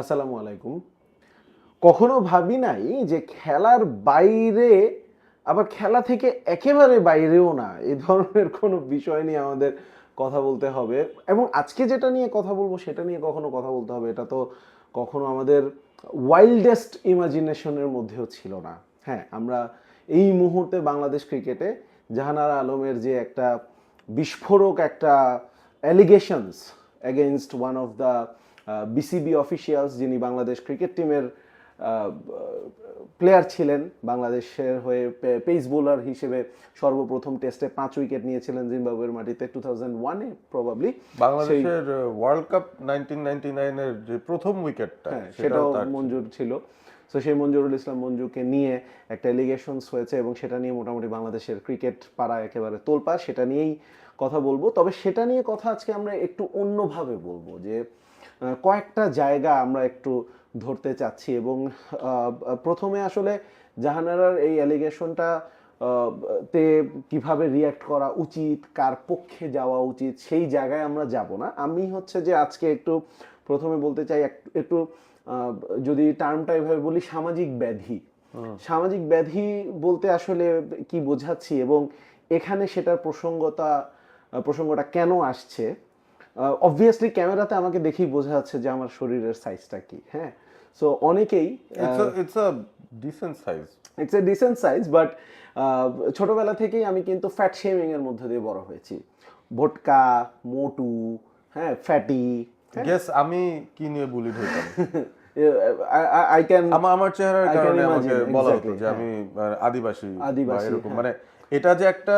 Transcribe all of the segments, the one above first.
আসসালামু আলাইকুম। কখনো ভাবি নাই যে খেলার বাইরে, আবার খেলা থেকে একেবারে বাইরেও না, এই ধরনের কোনো বিষয় নিয়ে আমাদের কথা বলতে হবে। এবং আজকে যেটা নিয়ে কথা বলব, সেটা নিয়ে কখনো কথা বলতে হবে, এটা তো কখনো আমাদের ওয়াইল্ডেস্ট ইমাজিনেশনের মধ্যেও ছিল না। হ্যাঁ আমরা এই মুহূর্তে বাংলাদেশ ক্রিকেটে জাহানারা আলমের যে একটা বিস্ফোরক একটা allegations against one of the BCB officials যিনি বাংলাদেশ ক্রিকেট টিমের প্লেয়ার ছিলেন বাংলাদেশের হয়ে পেস বোলার হিসেবে সর্বপ্রথম টেস্টে পাঁচ উইকেট নিয়েছিলেন জিম্বাবুয়ের মাটিতে টু থাউজেন্ড ওয়ানে প্রবাবলি বাংলাদেশের ওয়ার্ল্ড কাপ নাইনটিন নাইনটি নাইনের যে প্রথম উইকেটটা হ্যাঁ সেটাও মঞ্জুর ছিল। তো সেই মঞ্জুরুল ইসলাম মঞ্জুকে নিয়ে একটা এলিগেশনস হয়েছে এবং সেটা নিয়ে মোটামুটি বাংলাদেশের ক্রিকেট পাড়া একেবারে তোলপা সেটা নিয়েই কথা বলব। তবে সেটা নিয়ে কথা আজকে আমরা একটু অন্যভাবে বলব যে কয়েকটা জায়গা আমরা একটু ধরতে চাচ্ছি এবং প্রথমে আসলে জাহানারার এই অ্যালিগেশনটা তে কীভাবে রিয়্যাক্ট করা উচিত কার পক্ষে যাওয়া উচিত সেই জায়গায় আমরা যাব না। আমি হচ্ছে যে আজকে একটু প্রথমে বলতে চাই এক- একটু যদি টার্মটা এভাবে বলি সামাজিক ব্যাধি। সামাজিক ব্যাধি বলতে আসলে কি বোঝাচ্ছি এবং এখানে সেটার প্রসঙ্গতা প্রসঙ্গটা কেন আসছে? অবভিয়াসলি ক্যামেরাতে আমাকে দেখেই বোঝা যাচ্ছে যে আমার শরীরের সাইজটা কি হ্যাঁ? সো অনেকেই it's a decent size it's a decent size but ছোটবেলা থেকেই আমি কিন্তু ফ্যাট শেমিং এর মধ্যে দিয়ে বড় হয়েছি। ভোটকা মোটু হ্যাঁ ফ্যাটি গেস আমি কি নিয়ে বুলিড হইতাম? আই ক্যান আমার আমার চেহারার কারণে আমাকে বলা হতো যে আমি আদিবাসী আদিবাসী, এরকম হ্যাঁ। মানে এটা যে একটা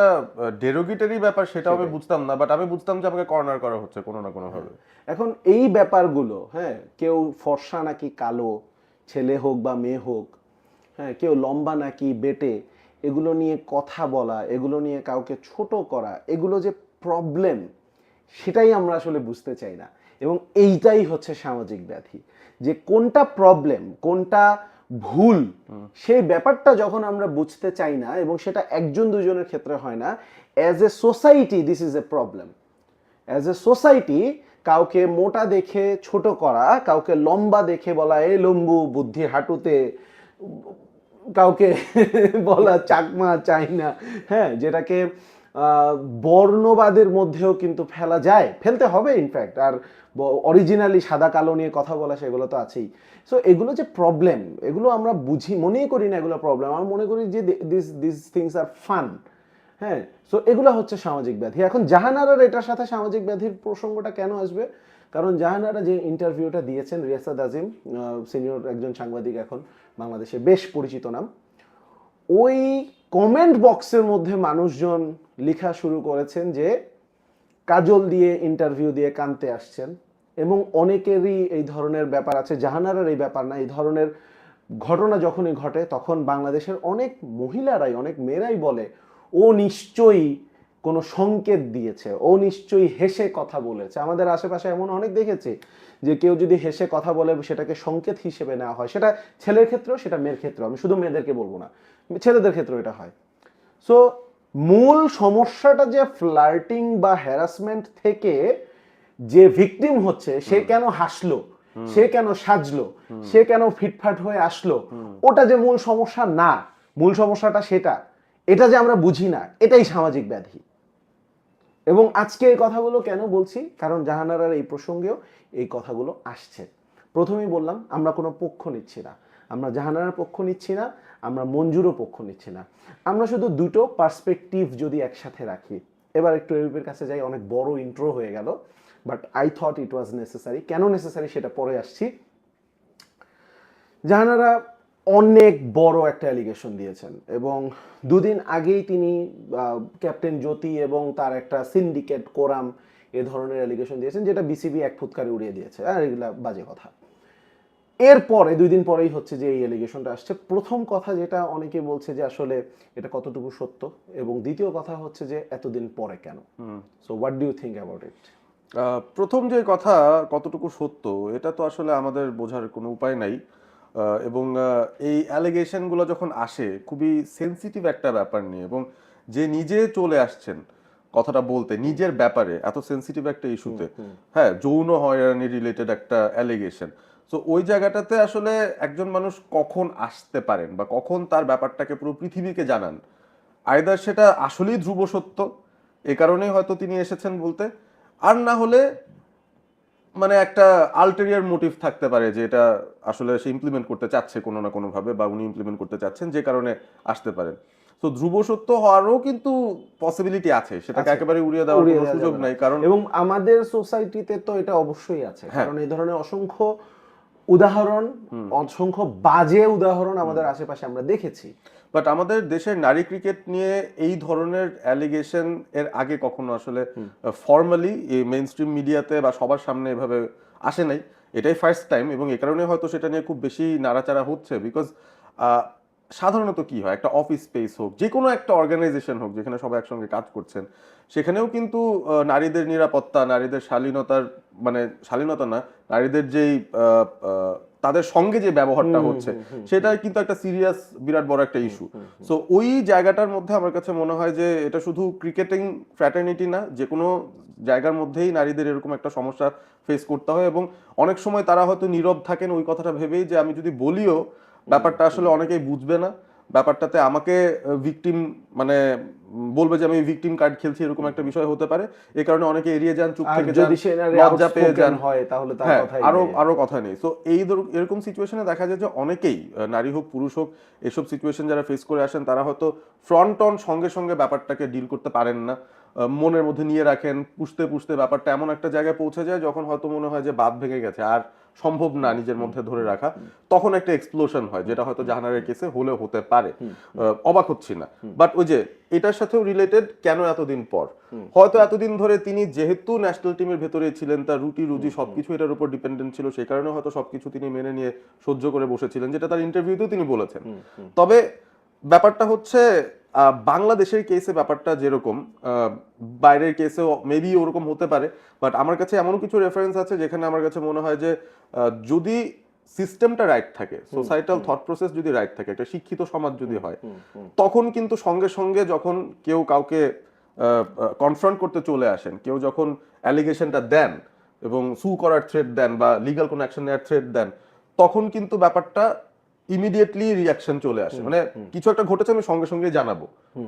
ডেরোগেটরি ব্যাপার সেটা আমি বুঝতাম না বাট আমি বুঝতাম যে আমাকে কর্নার করা হচ্ছে কোনো না কোনো ভাবে এখন এই ব্যাপারগুলো হ্যাঁ কেউ ফর্সা নাকি কালো ছেলে হোক বা মেয়ে হোক হ্যাঁ কেউ লম্বা নাকি বেটে এগুলো নিয়ে কথা বলা এগুলো নিয়ে কাউকে ছোট করা এগুলো যে প্রবলেম সেটাই আমরা আসলে বুঝতে চাই না। এবং এইটাই হচ্ছে সামাজিক ব্যাধি। যে কোনটা প্রবলেম কোনটা ভুল। সেই ব্যাপারটা যখন আমরা বুঝতে চাই না এবং সেটা একজন দুজনের ক্ষেত্রে হয় না as a society this is a problem as a society কাউকে মোটা দেখে ছোট করা, কাউকে লম্বা দেখে বলা, এ লম্বু, বুদ্ধি হাঁটুতে, কাউকে বলা, চাকমা চাই না হ্যাঁ যেটাকে বর্ণবাদের মধ্যেও কিন্তু ফেলা যায়। ফেলতে হবে ইনফ্যাক্ট আর অরিজিনালি সাদা কালো নিয়ে কথা বলা সেগুলো তো আছেই। সো এগুলো যে প্রবলেম এগুলো আমরা বুঝি, মনেই করি না এগুলো প্রবলেম আমি মনে করি যে this this things are fun হ্যাঁ? সো এগুলো হচ্ছে সামাজিক ব্যাধি। এখন জাহানারার এটার সাথে সামাজিক ব্যাধির প্রসঙ্গটা কেন আসবে? কারণ জাহানারা যে ইন্টারভিউটা দিয়েছেন রিয়াসাদ আজিম সিনিয়র একজন সাংবাদিক এখন বাংলাদেশে, বেশ পরিচিত নাম, ওই কমেন্ট বক্সের মধ্যে মানুষজন লেখা শুরু করেছেন যে কাজল দিয়ে ইন্টারভিউ দিয়ে কানতে আসছেন এবং অনেকেরই এই ধরনের ব্যাপার আছে, জাহানারার এই ব্যাপার না, এই ধরনের ঘটনা যখনই ঘটে তখন বাংলাদেশের অনেক মহিলারাই, অনেক মেয়েরাই বলে, ও নিশ্চয়ই কোনো সংকেত দিয়েছে, ও নিশ্চয়ই হেসে কথা বলেছে। আমাদের আশেপাশে এমন অনেক দেখেছি যে কেউ যদি হেসে কথা বলে সেটাকে সংকেত হিসেবে নেওয়া হয়। সেটা ছেলের ক্ষেত্রেও, সেটা মেয়ের ক্ষেত্রেও, আমি শুধু মেয়েদেরকে বলব না, ছেলেদের ক্ষেত্রেও এটা হয়। সো মূল সমস্যাটা যে ফ্লার্টিং বা হ্যারাসমেন্ট থেকে যে ভিকটিম হচ্ছে সে কেন হাসলো? সে কেন সাজলো? সে কেন ফিটফাট হয়ে আসলো? ওটা যে মূল সমস্যা না। মূল সমস্যাটা সেটা। এটা যে আমরা বুঝি না এটাই সামাজিক ব্যাধি। এবং আজকে এই কথাগুলো কেন বলছি? কারণ জাহানারার এই প্রসঙ্গেও এই কথাগুলো আসছে। প্রথমেই বললাম আমরা কোনো পক্ষ নিচ্ছি না। আমরা জাহানারার পক্ষ নিচ্ছি না। আমরা মঞ্জুরও পক্ষ নিচ্ছি না। আমরা শুধু দুটো পার্সপেক্টিভ যদি একসাথে রাখি। এবার একটু এবিপির কাছে যাই, অনেক বড় ইন্ট্রো হয়ে গেল but I thought it was necessary কেন নেসেসারি সেটা পরে আসছি। জাহানারা অনেক বড় একটা অ্যালিগেশন দিয়েছেন, এবং দুদিন আগেই তিনি ক্যাপ্টেন জ্যোতি এবং তার একটা সিন্ডিকেট কোরাম, এ ধরনের অ্যালিগেশন দিয়েছেন, যেটা বিসিবি এক ফুৎকারে উড়িয়ে দিয়েছে। আর এগুলা বাজে কথা। এরপরে দুই দিন পরেই হচ্ছে যে এই অ্যালিগেশনটা আসছে। প্রথম কথা যেটা অনেকে বলছে যে আসলে এটা কতটুকু সত্য এবং দ্বিতীয় কথা হচ্ছে যে এতদিন পরে কেন? So what do you think about it প্রথম যে কথা কতটুকু সত্য এটা তো আসলে আমাদের বোঝার কোনো উপায় নাই। এবং এই অ্যালিগেশনগুলো যখন আসে খুবই সেনসিটিভ একটা ব্যাপার নিয়ে এবং যে নিজে চলে আসছেন কথাটা বলতে নিজের ব্যাপারে এত সেনসিটিভ একটা ইস্যুতে হ্যাঁ যৌন হয়রানি রিলেটেড একটা অ্যালিগেশন সো ওই জায়গাটাতে আসলে একজন মানুষ কখন আসতে পারেন বা কখন তার ব্যাপারটাকে পুরো পৃথিবীকে জানান আয়দার সেটা আসলেই ধ্রুব সত্য এ কারণেই হয়তো তিনি এসেছেন বলতে আর না হলে মানে একটা আলটেরিয়ার মোটিভ থাকতে পারে যে এটা আসলে সে ইমপ্লিমেন্ট করতে চাচ্ছে কোনো না কোনো ভাবে বা উনি ইমপ্লিমেন্ট করতে চাচ্ছেন যে কারণে আসতে পারেন। তো ধ্রুব সত্য হওয়ারও কিন্তু পসিবিলিটি আছে সেটাকে একেবারে উড়িয়ে দেওয়ার সুযোগ নাই কারণ এবং আমাদের সোসাইটিতে তো এটা অবশ্যই আছে। হ্যাঁ। কারণ এই ধরনের অসংখ্য উদাহরণ অসংখ্য বাজে উদাহরণ আমাদের আশেপাশে আমরা দেখেছি। বাট আমাদের দেশের নারী ক্রিকেট নিয়ে এই ধরনের অ্যালিগেশন এর আগে কখনো আসলে ফর্মালি এই মেইন স্ট্রিম মিডিয়াতে বা সবার সামনে এভাবে আসে নাই। এটাই ফার্স্ট টাইম এবং এ কারণে হয়তো সেটা নিয়ে খুব বেশি নাড়াচাড়া হচ্ছে বিকজ সাধারণত কি হয়? একটা অফিস স্পেস হোক যে কোনো একটা অর্গানাইজেশন হোক যেখানে সবাই একসঙ্গে কাজ করছেন সেখানেও কিন্তু নারীদের নিরাপত্তা নারীদের শালীনতার মানে শালীনতা না নারীদের যেই তাদের সঙ্গে যে ব্যবহারটা হচ্ছে সেটা কিন্তু একটা সিরিয়াস বিরাট বড় একটা ইস্যু সো ওই জায়গাটার মধ্যে আমার কাছে মনে হয় যে এটা শুধু ক্রিকেটিং ফ্র্যাটার্নিটি না যে কোনো জায়গার মধ্যেই নারীদের এরকম একটা সমস্যা ফেস করতে হয় এবং অনেক সময় তারা হয়তো নীরব থাকেন ওই কথাটা ভেবেই যে আমি যদি বলিও ব্যাপারটা আসলে অনেকেই বুঝবে না। ব্যাপারটাতে আমাকে ভিকটিম মানে বলবে যে আমি ভিকটিম কার্ড খেলছি এরকম একটা বিষয় হতে পারে। এই কারণে অনেকে এড়িয়ে যান চুপ থেকে যান যদি সে লজ্জা পেয়ে যান। হয় তাহলে তার হ্যাঁ কথাই আরও। আরও কথা নেই। তো এই এরকম সিচুয়েশনে দেখা যায় যে অনেকেই নারী হোক পুরুষ হোক এসব সিচুয়েশন যারা ফেস করে আসেন তারা হয়তো ফ্রন্ট অন সঙ্গে সঙ্গে ব্যাপারটাকে ডিল করতে পারেন না। মনের মধ্যে নিয়ে রাখেন পুষতে পুষতে ব্যাপারটা এমন একটা জায়গায় পৌঁছে যায় যখন হয়তো মনে হয় যে বাদ ভেঙে গেছে। আর সম্ভব না নিজের মধ্যে ধরে রাখা তখন একটা এক্সপ্লোশন হয় যেটা হয়তো জাহানারের কেসে হলে হতে পারে। অবাক হচ্ছি না। বাট ওই যে এটার সাথেও রিলেটেড কেন এতদিন পর? হয়তো এতদিন ধরে তিনি যেহেতু ন্যাশনাল টিমের ভেতরে ছিলেন তার রুটি রুজি সবকিছু এটার উপর ডিপেন্ডেন্ট ছিল সেই কারণে হয়তো সবকিছু তিনি মেনে নিয়ে সহ্য করে বসেছিলেন যেটা তার ইন্টারভিউতেও তিনি বলেছেন। তবে ব্যাপারটা হচ্ছে বাংলাদেশের কেসে ব্যাপারটা যেরকম বাইরের কেসেও মেবি ওরকম হতে পারে বাট আমার কাছে এমন কিছু রেফারেন্স আছে যেখানে আমার কাছে মনে হয় যে যদি সিস্টেমটা রাইট থাকে সোসাইটাল থট প্রসেস যদি রাইট থাকে একটা শিক্ষিত সমাজ যদি হয় তখন কিন্তু সঙ্গে সঙ্গে যখন কেউ কাউকে কনফ্রন্ট করতে চলে আসেন কেউ যখন অ্যালিগেশনটা দেন এবং সু করার থ্রেড দেন বা লিগাল কোনো অ্যাকশন নেওয়ার থ্রেড দেন তখন কিন্তু ব্যাপারটা ইমিডিয়েটলি রিয়াকশন চলে আসে। মানে কিছু একটা ঘটেছে আমি সঙ্গে সঙ্গে জানাব।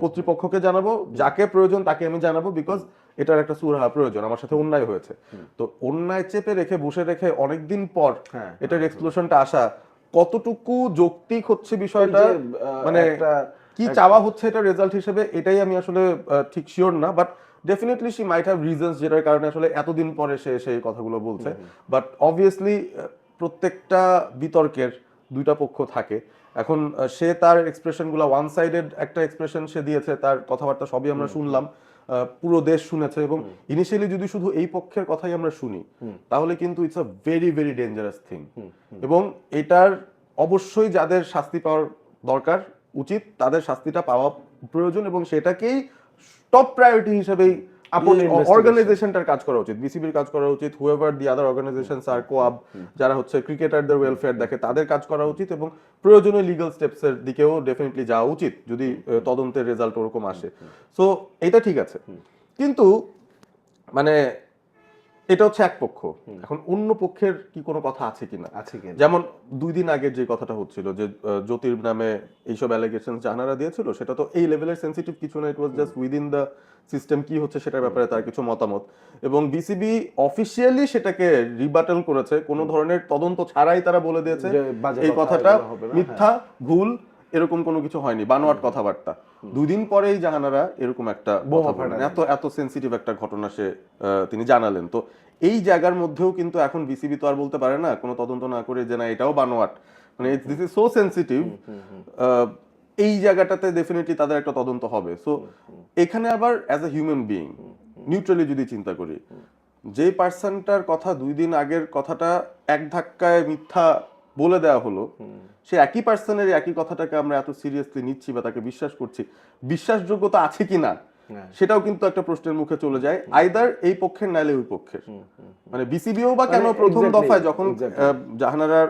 কর্তৃপক্ষকে জানাব যাকে প্রয়োজন তাকে আমি জানাব বিকজ এটার একটা সুরাহা প্রয়োজন আমার সাথে অন্যায় হয়েছে। তো অন্যায় চেপে রেখে বসে রেখে অনেকদিন পর হ্যাঁ, এটার এক্সপ্লোশনটা আসা কতটুকু যৌক্তিক হচ্ছে বিষয়টা মানে কি চাওয়া হচ্ছে এটা রেজাল্ট হিসেবে এটাই আমি আসলে ঠিক শিওর না but definitely she might have reasons যেটার কারণে আসলে এতদিন পরে সে সেই কথাগুলো বলছে। বাট অবভিয়াসলি প্রত্যেকটা বিতর্কের দুইটা পক্ষ থাকে। এখন সে তার এক্সপ্রেশনগুলো ওয়ান সাইডেড একটা এক্সপ্রেশন সে দিয়েছে তার কথাবার্তা সবই আমরা শুনলাম পুরো দেশ শুনেছে এবং ইনিশিয়ালি যদি শুধু এই পক্ষের কথাই আমরা শুনি তাহলে কিন্তু it's a very very dangerous thing এবং এটার অবশ্যই যাদের শাস্তি পাওয়ার দরকার উচিত তাদের শাস্তিটা পাওয়া প্রয়োজন এবং সেটাকেই টপ প্রায়োরিটি হিসেবেই। অর্গানাইজেশনটার কাজ করা উচিত বিসিবির কাজ করা উচিত হুয়েভার দি আদার অর্গানাইজেশন আর কোয়াব যারা হচ্ছে ক্রিকেটারদের ওয়েলফেয়ার দেখে তাদের কাজ করা উচিত এবং প্রয়োজনীয় লিগাল স্টেপস এর দিকেও ডেফিনেটলি যাওয়া উচিত যদি তদন্তের রেজাল্ট ওরকম আসে। সো এটা ঠিক আছে। কিন্তু মানে এটা হচ্ছে এক পক্ষ। এখন অন্য পক্ষের কি কোনো কথা আছে কিনা? আছে কি যেমন দুই দিন আগের যে কথাটা হচ্ছিল যে জ্যোতির নামে এইসব অ্যালিগেশন জানারা দিয়েছিল সেটা তো এই লেভেলের সেন্সিটিভ কিছু না it was just within the system কি হচ্ছে সেটার ব্যাপারে তার কিছু মতামত। এবং বিসিবি অফিসিয়ালি সেটাকে রিবাটল করেছে কোনো ধরনের তদন্ত ছাড়াই তারা বলে দিয়েছে এই কথাটা মিথ্যা ভুল এরকম কোনো কিছু হয়নি। বানোয়াট কথাবার্তা। দুই দিন পরেই জাহানারা এরকম একটা। এত এত সেন্সিটিভ একটা ঘটনা সে তিনি জানালেন। তো এই জায়গার মধ্যেও কিন্তু এখন বিসিবি তো আর বলতে পারে না কোনো তদন্ত না করে যে না এটাও বানোয়াট। মানে দিস ইজ সো সেন্সিটিভ এই জায়গাটাতে ডেফিনেটলি তাদের একটা তদন্ত হবে। সো এখানে আবার as a human being neutrally যদি চিন্তা করি যে পার্সনটার কথা দুই দিন আগের কথাটা এক ধাক্কায় মিথ্যা বলে দেওয়া হলো সে একই পার্সনের একই কথাটাকে আমরা এত সিরিয়াসলি নিচ্ছি বা তাকে বিশ্বাস করছি। বিশ্বাসযোগ্যতা আছে কি না হ্যাঁ। সেটাও কিন্তু একটা প্রশ্নের মুখে চলে যায় আইদার এই পক্ষের নাইলে ওই পক্ষের। মানে বিসিবিও বা কেন মানে প্রথম দফায় যখন জাহানারার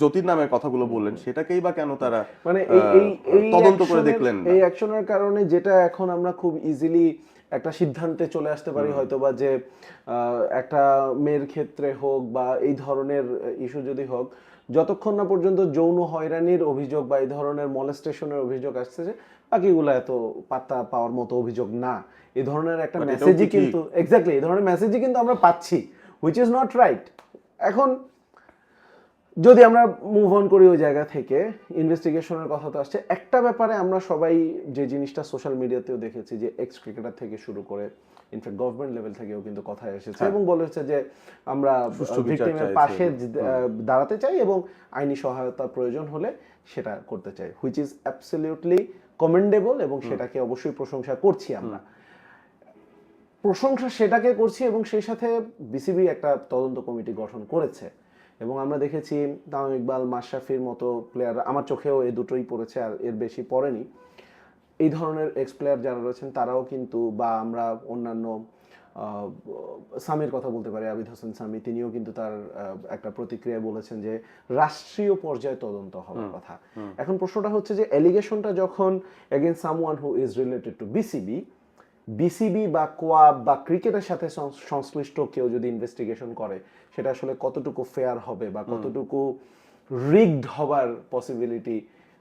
জ্যোতির নামের কথাগুলো বললেন সেটাকেই বা কেন তারা মানে তদন্ত করে দেখলেন? এই অ্যাকশনের কারণে যেটা এখন আমরা খুব ইজিলি একটা সিদ্ধান্তে চলে আসতে পারি হয়তো বা যে একটা মেয়ের ক্ষেত্রে হোক বা এই ধরনের ইস্যু যদি হোক যতক্ষণ না পর্যন্ত যৌন হয়রানির অভিযোগ বা এই ধরনের মলেস্টেশনের অভিযোগ আসতেছে বাকিগুলো এত পাত্তা পাওয়ার মতো অভিযোগ না। এ ধরনের একটা মেসেজই কিন্তু এক্স্যাক্টলি এই ধরনের মেসেজই কিন্তু আমরা পাচ্ছি হুইচ ইজ নট রাইট এখন যদি আমরা মুভ অন করি ওই জায়গা থেকে ইনভেস্টিগেশনের কথা তো আসছে। একটা ব্যাপারে আমরা সবাই যে জিনিসটা সোশ্যাল মিডিয়াতেও দেখেছি যে এক্স ক্রিকেটার থেকে শুরু করে ইনফ্যাক্ট গভর্নমেন্ট লেভেল থেকেও কিন্তু কথা এসেছে এবং বলেছে যে আমরা ভিক্টিমের পাশে দাঁড়াতে চাই এবং আইনি সহায়তা প্রয়োজন হলে সেটা করতে চাই হুইচ ইজ অ্যাবসলিউটলি কমেন্ডেবল এবং সেটাকে অবশ্যই প্রশংসা করছি আমরা। প্রশংসা সেটাকে করছি এবং সেই সাথে বিসিবি একটা তদন্ত কমিটি গঠন করেছে। এবং আমরা দেখেছি তামিম ইকবাল মাশরাফির মতো প্লেয়ার আমার চোখেও এই দুটোই পড়েছে আর এর বেশি পড়েনি। এই ধরনের এক্স প্লেয়ার যারা রয়েছেন তারাও কিন্তু বা আমরা অন্যান্য সামির কথা বলতে পারি আবিদ হোসেন সামি তিনিও কিন্তু তার একটা প্রতিক্রিয়া বলেছেন যে রাষ্ট্রীয় পর্যায়ে তদন্ত হওয়ার কথা। এখন প্রশ্নটা হচ্ছে যে এলিগেশনটা যখন against someone who is related to BCB BCB বা কোয়াব বা ক্রিকেটের সাথে সংশ্লিষ্ট কেউ যদি ইনভেস্টিগেশন করে সেটা আসলে কতটুকু ফেয়ার হবে বা কতটুকু রিগড হবার পসিবিলিটি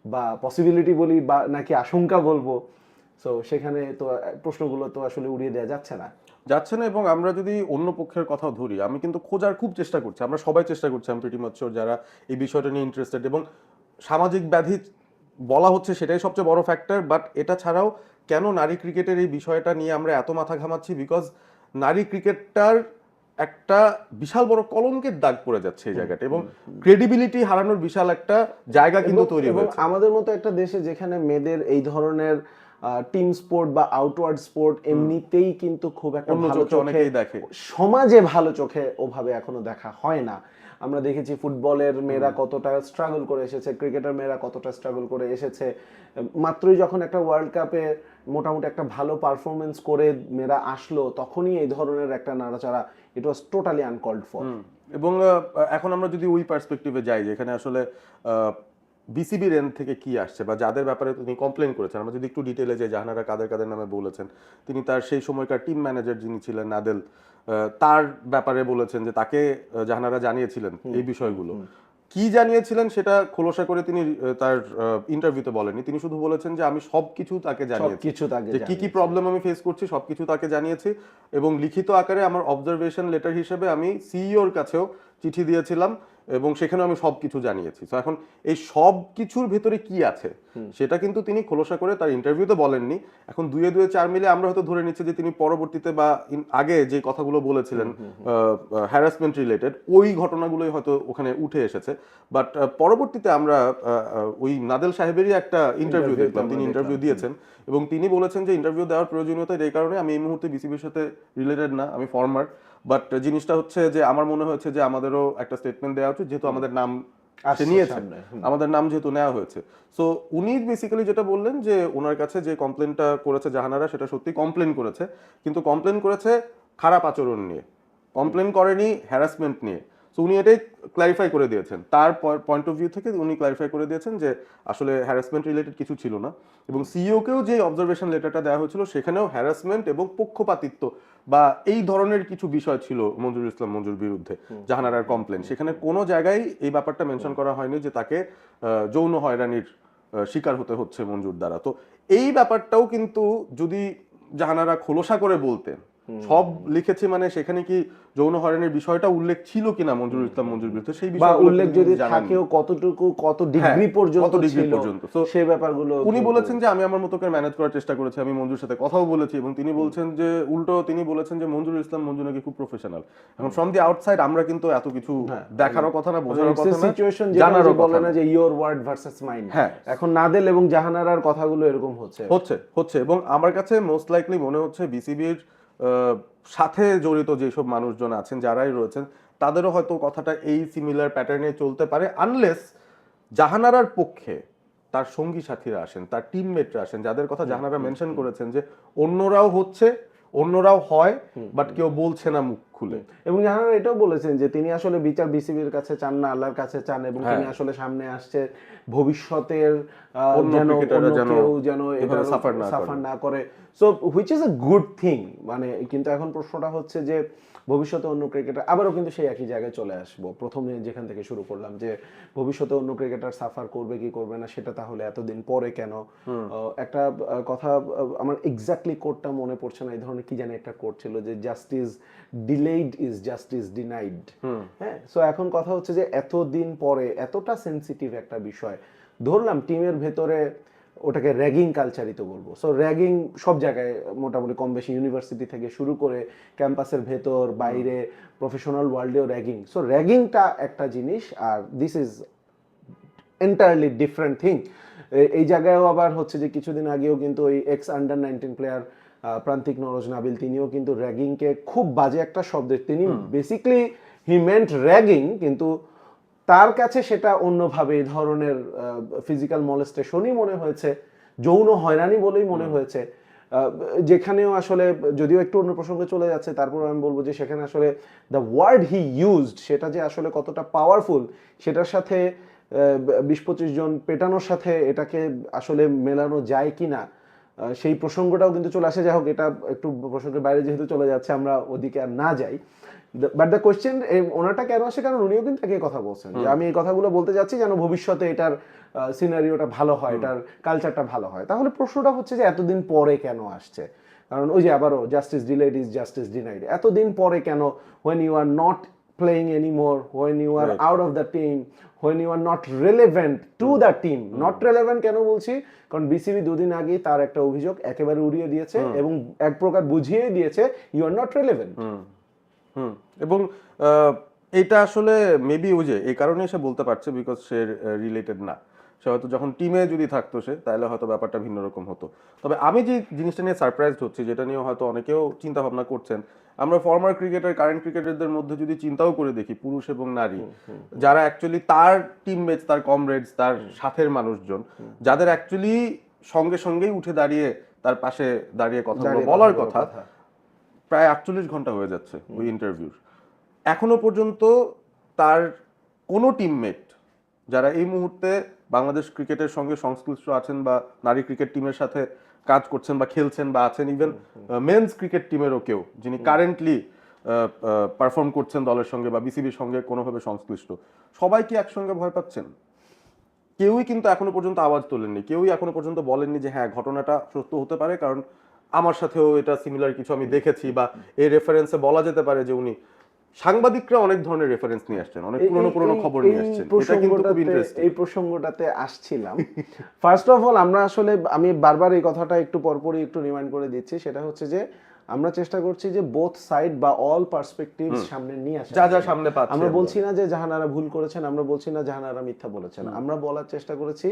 বা পসিবিলিটি বলি বা নাকি আশঙ্কা বলব সো সেখানে তো প্রশ্নগুলো তো আসলে উড়িয়ে দেওয়া যাচ্ছে না। যাচ্ছে না এবং আমরা যদি অন্য পক্ষের কথাও ধরি আমি কিন্তু খোঁজার খুব চেষ্টা করছি আমরা সবাই চেষ্টা করছি আমি প্রিটি মাচ্ছর যারা এই বিষয়টা নিয়ে ইন্টারেস্টেড এবং সামাজিক ব্যাধি বলা হচ্ছে সেটাই সবচেয়ে বড় ফ্যাক্টর বাট এটা ছাড়াও কেন নারী ক্রিকেটের এই বিষয়টা নিয়ে আমরা এত মাথা ঘামাচ্ছি? বিকজ নারী ক্রিকেটটার একটা বিশাল বড় কলঙ্কের দাগ পড়ে যাচ্ছে এই জায়গাটা এবং ক্রেডিবিলিটি হারানোর বিশাল একটা জায়গা কিন্তু তৈরি হয়েছে। আমাদের মতো একটা দেশে যেখানে মেয়েদের এই ধরনের টিম স্পোর্ট বা আউটওয়ার্ড স্পোর্ট এমনিতেই কিন্তু খুব একটা ভালো চোখে সমাজে ভালো চোখে ওভাবে এখনও দেখা হয় না। আমরা দেখেছি ফুটবলের মেয়েরা কতটা স্ট্রাগল করে এসেছে ক্রিকেটের মেয়েরা কতটা স্ট্রাগল করে এসেছে। মাত্রই যখন একটা ওয়ার্ল্ড কাপে মোটামুটি একটা ভালো পারফরমেন্স করে মেয়েরা আসলো তখনই এই ধরনের একটা নাড়াচাড়া it was totally uncalled for এবং এখন আমরা যদি ওই পার্সপেক্টিভে যাই যেখানে আসলে বিসিবির এন্ড থেকে কি আসছে বা যাদের ব্যাপারে তিনি কমপ্লেন করেছেন? আমরা যদি একটু ডিটেলে যাই জাহানারা কাদের কাদের নামে বলেছেন তিনি তার সেই সময়কার টিম ম্যানেজার যিনি ছিলেন নাদেল তার ব্যাপারে বলেছেন যে তাকে জাহানারা জানিয়েছিলেন এই বিষয়গুলো। কি জানিয়েছিলেন সেটা খোলসা করে তিনি তার ইন্টারভিউতে বলেননি। তিনি শুধু বলেছেন যে আমি সবকিছু তাকে জানিয়েছি। কিছু তাকে যে কি কি প্রবলেম আমি ফেস করছি সবকিছু তাকে জানিয়েছি এবং লিখিত আকারে আমার অবজারভেশন লেটার হিসেবে আমি সিইওর কাছেও চিঠি দিয়েছিলাম। এবং সেখানে আমি সবকিছু জানিয়েছি। তো এখন এই সব কিছুর ভেতরে কি আছে সেটা কিন্তু তিনি খোলসা করে তার ইন্টারভিউতে বলেননি। এখন দুয়ে দুয়ে চার মিলে আমরা হয়তো ধরে নিচ্ছি যে তিনি পরবর্তীতে বা আগে যে কথাগুলো বলেছিলেন হ্যারাসমেন্ট রিলেটেড ওই ঘটনাগুলোই হয়তো ওখানে উঠে এসেছে। বাট পরবর্তীতে আমরা ওই নাদেল সাহেবেরই একটা ইন্টারভিউ দেখলাম। তিনি ইন্টারভিউ দিয়েছেন। এবং তিনি বলেছেন যে ইন্টারভিউ দেওয়ার প্রয়োজনীয়তা এই কারণে আমি এই মুহূর্তে বিসিবির সাথে রিলেটেড না আমি ফর্মার বাট জিনিসটা হচ্ছে যে আমার মনে হয়েছে যে আমাদেরও একটা স্টেটমেন্ট দেওয়া উচিত যেহেতু আমাদের নাম সে নিয়েছেন আমাদের নাম যেহেতু নেওয়া হয়েছে। সো উনি বেসিক্যালি যেটা বললেন যে ওনার কাছে যে কমপ্লেনটা করেছে জাহানারা সেটা সত্যি কমপ্লেন করেছে কিন্তু কমপ্লেন করেছে খারাপ আচরণ নিয়ে। কমপ্লেন করেনি হ্যারাসমেন্ট নিয়ে। সো উনি এটাই ক্লারিফাই করে দিয়েছেন। তার পয়েন্ট অফ ভিউ থেকে উনি ক্লারিফাই করে দিয়েছেন যে আসলে হ্যারাসমেন্ট রিলেটেড কিছু ছিল না। এবং সিইওকেও যে অবজারভেশন লেটারটা দেওয়া হয়েছিল সেখানেও হ্যারাসমেন্ট এবং পক্ষপাতিত্ব বা এই ধরনের কিছু বিষয় ছিল মঞ্জুর ইসলাম মঞ্জুর বিরুদ্ধে জাহানারার কমপ্লেন সেখানে কোনো জায়গায় এই ব্যাপারটা মেনশন করা হয়নি যে তাকে যৌন হয়রানির শিকার হতে হচ্ছে মঞ্জুর দ্বারা। তো এই ব্যাপারটাও কিন্তু যদি জাহানারা খোলসা করে বলতেন সব লিখেছে মানে সেখানে কি যৌন হয়রানির বিষয়টা উল্লেখ ছিল কিনা মঞ্জুর ইসলাম মঞ্জুর বিরুদ্ধে? সেই বা বিষয়গুলো উল্লেখ যদি থাকেও কতটুকু কত ডিগ্রি হ্যাঁ, পর্যন্ত কত ডিগ্রি পর্যন্ত। So, সেই ব্যাপারগুলো উনি বলেছেন যে আমি আমার মতো করে ম্যানেজ করার চেষ্টা করেছি আমি মঞ্জুর সাথে কথাও বলেছি এবং তিনি বলছেন যে উল্টো তিনি বলেছেন যে মঞ্জুর ইসলাম মঞ্জু নাকি খুব প্রফেশনাল এখন ফ্রম দি আউটসাইড আমরা কিন্তু এত কিছু হ্যাঁ, দেখারও কথা না বোঝারও কথা না। সিচুয়েশন জানারও বলে না যে ইওর ওয়ার্ড ভার্সেস মাইন্ড হ্যাঁ। এখন নাদেল এবং জাহানারার কথাগুলো এরকম হচ্ছে। হচ্ছে হচ্ছে এবং আমার কাছে মোস্ট লাইকলি মনে হচ্ছে বিসিবির সাথে জড়িত যেসব মানুষজন আছেন যারাই রয়েছেন তাদেরও হয়তো কথাটা এই সিমিলার প্যাটার্নে চলতে পারে আনলেস জাহানারার পক্ষে তার সঙ্গী সাথীরা আসেন তার টিমমেটরা আসেন যাদের কথা জাহানারা মেনশন করেছেন যে অন্যরাও হচ্ছে অন্যরাও হয় বাট কেউ বলছে না মুখ খুলে। এবং জাহানারা এটাও বলেছেন যে তিনি আসলে বিচার বিসিবির কাছে চান না আল্লাহর কাছে চান এবং হ্যাঁ। তিনি আসলে সামনে আসছে। ভবিষ্যতের যেন যেন কেউ সাফার না করে। So which is a good thing মানে কিন্তু এখন প্রশ্নটা হচ্ছে যে ভবিষ্যতে অন্য ক্রিকেটার আবারও কিন্তু সেই একই জায়গায় চলে আসব। প্রথমে যেখান থেকে শুরু করলাম যে ভবিষ্যতে অন্য ক্রিকেটার সাফার করবে কি করবে না সেটা তাহলে এতদিন পরে কেন? একটা কথা আমার এক্স্যাক্টলি কোডটা মনে পড়ছে না এই ধরনের কি জানি একটা কোড ছিল যে justice delayed is justice denied হ্যাঁ সো এখন কথা হচ্ছে যে এতদিন পরে এতটা সেনসিটিভ একটা বিষয়। ধরলাম টিমের ভেতরে ওটাকে র্যাগিং কালচারই তো বলব। সো র্যাগিং সব জায়গায় মোটামুটি কম বেশি ইউনিভার্সিটি থেকে শুরু করে ক্যাম্পাসের ভেতর বাইরে প্রফেশনাল ওয়ার্ল্ডেও র্যাগিং সো র্যাগিংটা একটা জিনিস আর this is entirely different thing এই জায়গায়ও আবার হচ্ছে যে কিছুদিন আগেও কিন্তু ওই এক্স আন্ডার নাইনটিন প্লেয়ার প্রান্তিক নরজ নাবিল তিনিও কিন্তু র্যাগিংকে খুব বাজে একটা শব্দের তিনি বেসিকলি হি মেন্ট র্যাগিং কিন্তু তার কাছে সেটা অন্যভাবে এই ধরনের ফিজিক্যাল মলেস্টেশনই মনে হয়েছে যৌন হয়রানি বলেই মনে হয়েছে। যেখানেও আসলে যদিও একটু অন্য প্রসঙ্গে চলে যাচ্ছে তারপর আমি বলব যে সেখানে আসলে দ্য ওয়ার্ড হি ইউজড সেটা যে আসলে কতটা পাওয়ারফুল সেটার সাথে বিশ পঁচিশ জন পেটানোর সাথে এটাকে আসলে মেলানো যায় কি না সেই প্রসঙ্গটাও কিন্তু চলে আসে। যাই হোক এটা একটু প্রসঙ্গের বাইরে যেহেতু চলে যাচ্ছে আমরা ওদিকে আর না যাই। বাট দ্য কোয়েশ্চেন ওনারটা কেন আসে? কারণ উনিও কিন্তু একই কথা বলছেন। যে আমি এই কথাগুলো বলতে যাচ্ছি যেন ভবিষ্যতে এটার সিনারিওটা ভালো হয় এটার কালচারটা ভালো হয়। তাহলে প্রশ্নটা হচ্ছে যে এতদিন পরে কেন আসছে? কারণ ওই যে আবারও justice delayed is justice denied এতদিন পরে কেন when you are not playing anymore when you are Right. Out of the team when you are not relevant to the team not relevant কেন বলছি? কারণ বিসিবি দুদিন আগে তার একটা অভিযোগ একেবারে উড়িয়ে দিয়েছে এবং এক প্রকার বুঝিয়ে দিয়েছে you are not relevant hmm এবং এটা আসলে মেবি ওই যে এই কারণে সে বলতে পারছে বিকজ সে রিলেটেড না। সে হয়তো যখন টিমে যদি থাকতো সে তাহলে হয়তো ব্যাপারটা ভিন্ন রকম হতো। তবে আমি যে জিনিসটা নিয়ে সারপ্রাইজড হচ্ছি যেটা নিয়ে হয়তো অনেকেও চিন্তা ভাবনা করছেন আমরা ফর্মার ক্রিকেটার কারেন্ট ক্রিকেটারদের মধ্যে যদি চিন্তাও করে দেখি পুরুষ এবং নারী যারা অ্যাকচুয়ালি তার টিমমেটস তার কমরেডস তার সাথের মানুষজন যাদের অ্যাকচুয়ালি সঙ্গে সঙ্গেই উঠে দাঁড়িয়ে তার পাশে দাঁড়িয়ে কথা বলার কথা। প্রায় আটচল্লিশ ঘণ্টা হয়ে যাচ্ছে ওই ইন্টারভিউর এখনও পর্যন্ত তার কোনো টিমমেট যারা এই মুহূর্তে বাংলাদেশ ক্রিকেটের সঙ্গে সংশ্লিষ্ট আছেন বা নারী ক্রিকেট টিমের সাথে কাজ করছেন বা খেলছেন বা আছেন ইভেন মেন্স ক্রিকেট টিমেরও কেউ যিনি কারেন্টলি পারফর্ম করছেন দলের সঙ্গে বা বিসিবির সঙ্গে কোনোভাবে সংশ্লিষ্ট সবাই কি একসঙ্গে ভয় পাচ্ছেন? কেউই কিন্তু এখনও পর্যন্ত আওয়াজ তোলেননি কেউই এখনও পর্যন্ত বলেননি যে হ্যাঁ ঘটনাটা সত্য হতে পারে কারণ আমার সাথেও এটা সিমিলার কিছু আমি দেখেছি বা এই রেফারেন্সে বলা যেতে পারে যে উনি সাংবাদিকরা অনেক ধরনের রেফারেন্স নিয়ে আসছেন অনেক পুরনো পুরনো খবর নিয়ে আসছেন। এটা কিন্তু খুব ইন্টারেস্টিং এই প্রসঙ্গটাতে আসছিলাম। ফার্স্ট অফ অল আমরা আসলে আমি বারবার এই কথাটা একটু পরপরই একটু রিমাইন্ড করে দিচ্ছি সেটা হচ্ছে যে আমরা চেষ্টা করছি যে বোথ সাইড বা অল পার্সপেক্টিভ সামনে নিয়ে আসা যা যা সামনে পাচ্ছি আমরা আমরা। বলছি না যে জাহানারা ভুল করেছেন আমরা বলছি না জাহানারা মিথ্যা বলেছেন। আমরা বলার চেষ্টা করেছি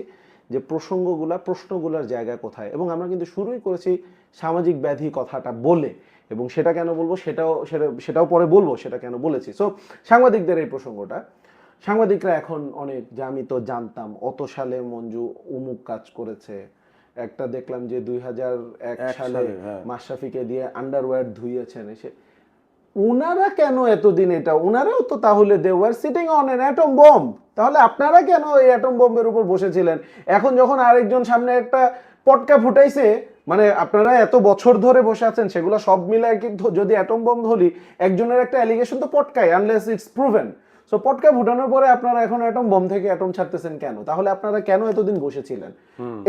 যে প্রসঙ্গগুলা প্রশ্নগুলার জায়গা কোথায়? এবং আমরা কিন্তু শুরুই করেছি সামাজিক ব্যাধি কথাটা বলে। এবং সেটা কেন বলব? সেটাও সেটা সেটাও পরে বলব সেটা কেন বলেছি? সো সাংবাদিকদের এই প্রসঙ্গটা। সাংবাদিকরা এখন অনেক যে আমি তো জানতাম অত সালে মঞ্জু উমুক কাজ করেছে। একটা দেখলাম যে দুই সালে, হ্যাঁ। মাশরাফিকে দিয়ে আন্ডারওয়্যার ধুইয়েছেন। এসে উনারা কেন এতদিন এটা? উনারাও তো তাহলে they were sitting on an atom bomb তাহলে আপনারা কেন এই অ্যাটম বম্বের উপর বসেছিলেন? এখন যখন আরেকজন সামনে একটা পটকা ফুটাইছে মানে আপনারা এত বছর ধরে বসে আছেন সেগুলো সব মিলে কিন্তু যদি অ্যাটম বম্ব হলি একজনের একটা অ্যালিগেশন তো পটকাই আনলেস ইটস প্রুভেন সো পটকা ফুটানোর পরে আপনারা এখন অ্যাটম বম থেকে অ্যাটম ছাড়তেছেন কেন? তাহলে আপনারা কেন এতদিন বসেছিলেন?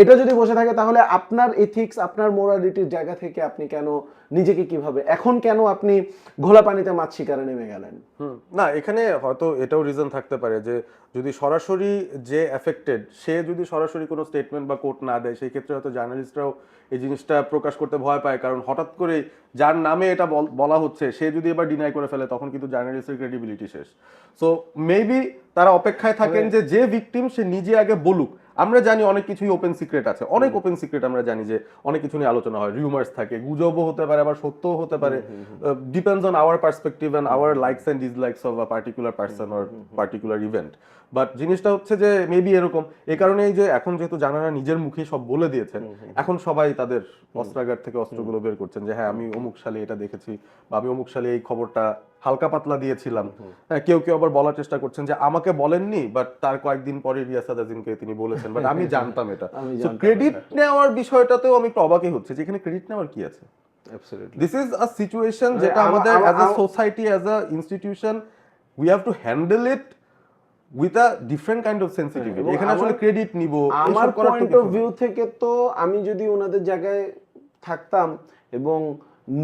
এটা যদি বসে থাকে তাহলে আপনার এথিক্স আপনার মোরালিটির জায়গা থেকে আপনি কেন নিজেকে কীভাবে? এখন কেন আপনি ঘোলা পানিতে মাছ শিকারে নেমে গেলেন? হুম, না এখানে হয়তো এটাও রিজন থাকতে পারে যে যদি সরাসরি যে এফেক্টেড সে যদি সরাসরি কোনো স্টেটমেন্ট বা কোর্ট না দেয় সেই ক্ষেত্রে হয়তো জার্নালিস্টরাও এই জিনিসটা প্রকাশ করতে ভয় পায়। কারণ হঠাৎ করে যার নামে এটা বল- বলা হচ্ছে সে যদি এবার ডিনাই করে ফেলে তখন কিন্তু জার্নালিস্টের ক্রেডিবিলিটি শেষ। সো মেবি তারা অপেক্ষায় থাকেন যে যে ভিকটিম সে নিজে আগে বলুক। আমরা জানি অনেক কিছুই ওপেন সিক্রেট আছে। অনেক ওপেন সিক্রেট আমরা জানি যে অনেক কিছু নিয়ে আলোচনা হয়। রিউমার্স থাকে গুজবও হতে পারে আবার সত্যও হতে পারে। Depends on our perspective and our likes and dislikes of a particular person or particular event but জিনিসটা হচ্ছে যে মেবি এরকম। এই কারণেই যে এখন যেহেতু জানারা নিজের মুখে সব বলে দিয়েছেন এখন সবাই তাদের অস্ত্রাগার থেকে অস্ত্রগুলো বের করছেন যে হ্যাঁ আমি অমুক সালে এটা দেখেছি বা আমি অমুক সালে এই খবরটা হালকা পাতলা দিয়েছিলাম। হ্যাঁ কেউ কেউ আবার বলার চেষ্টা করছেন যে আমাকে বলেননি বাট তার কয়েকদিন পরে আজিমকে তিনি বলেছেন বাট আমি জানতাম এটা। ক্রেডিট নেওয়ার বিষয়টাতেও আমি একটু অবাকই হচ্ছে যে এখানে ক্রেডিট নেওয়ার কি আছে? দিস ইজ আ সিচুয়েশন যেটা আমাদের as a society as a institution we have to handle it with a different kind of sensitivity এখানে আসলে ক্রেডিট নিব আমার পয়েন্ট অফ ভিউ থেকে তো আমি যদি ওনাদের জায়গায় থাকতাম এবং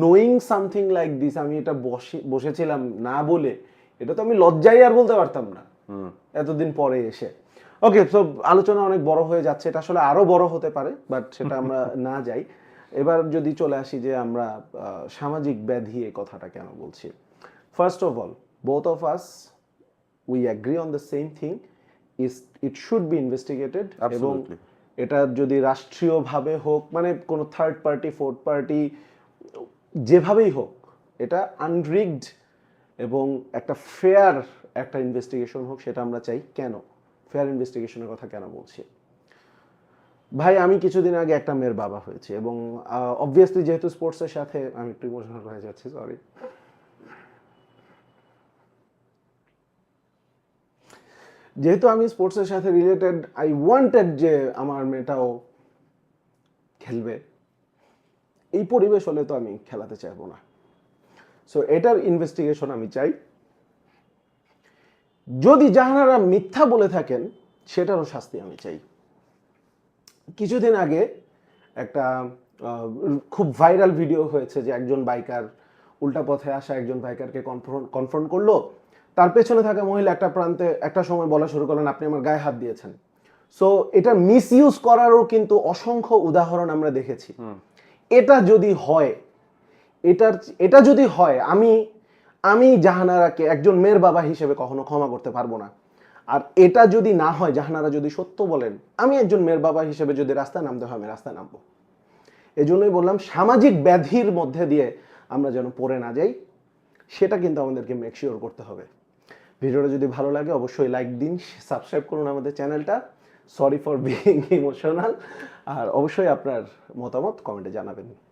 নোয়িং সামথিং লাইক দিস আমি এটা বসে বসেছিলাম না বলে এটা তো আমি লজ্জাই আর বলতে পারতাম না এতদিন পরে এসে। ওকে তো আলোচনা অনেক বড় হয়ে যাচ্ছে এটা আসলে আরও বড় হতে পারে বাট সেটা আমরা না যাই। এবার যদি চলে আসি যে আমরা সামাজিক ব্যাধি এই কথাটা কেন বলছি? First of all both of us we agree on the same thing is it should be investigated এবং এটা যদি রাষ্ট্রীয়ভাবে হোক মানে কোনো থার্ড পার্টি ফোর্থ পার্টি যেভাবেই হোক, এটা আনরিগড এবং একটা ফেয়ার একটা ইনভেস্টিগেশন হোক, সেটা আমরা চাই কেন? ফেয়ার ইনভেস্টিগেশনের কথা কেন বলছি? ভাই, আমি কিছুদিন আগে একটা মেয়ের বাবা হয়েছি এবং অবভিয়াসলি যেহেতু স্পোর্টসের সাথে, আমি একটু ইমোশনাল হয়ে যাচ্ছি সরি যেহেতু আমি স্পোর্টসের সাথে রিলেটেড আই ওয়ান্টেড যে আমার মেয়েটাও খেলবে। এই পরিবেশ হলে তো আমি খেলাতে চাইব না। সো এটার ইনভেস্টিগেশন আমি চাই। যদি জাহানারা মিথ্যা বলে থাকেন, সেটারও শাস্তি আমি চাই। কিছুদিন আগে একটা খুব ভাইরাল ভিডিও হয়েছে যে একজন বাইকার উল্টা পথে আসা একজন বাইকারকে কনফ্রন্ট করল। তার পেছনে থাকা মহিলা একটা প্রান্তে একটা সময় বলা শুরু করলেন, আপনি আমার গায়ে হাত দিয়েছেন। সো এটা মিসইউজ করারও কিন্তু অসংখ্য উদাহরণ আমরা দেখেছি। এটা যদি হয়, এটার, এটা যদি হয়, আমি আমি জাহানারাকে একজন মেয়ের বাবা হিসেবে কখনো ক্ষমা করতে পারব না। আর এটা যদি না হয়, জাহানারা যদি সত্য বলেন, আমি একজন মেয়ের বাবা হিসেবে যদি রাস্তায় নামতে হয়, আমি রাস্তায় নামবো। এই জন্যই বললাম, সামাজিক ব্যাধির মধ্যে দিয়ে আমরা যেন পড়ে না যাই, সেটা কিন্তু আমাদেরকে মেক শিওর করতে হবে। ভিডিওটা যদি ভালো লাগে, অবশ্যই লাইক দিন সাবস্ক্রাইব করুন আমাদের চ্যানেলটা সরি ফর বিং ইমোশনাল। আর অবশ্যই আপনার মতামত কমেন্টে জানাবেন।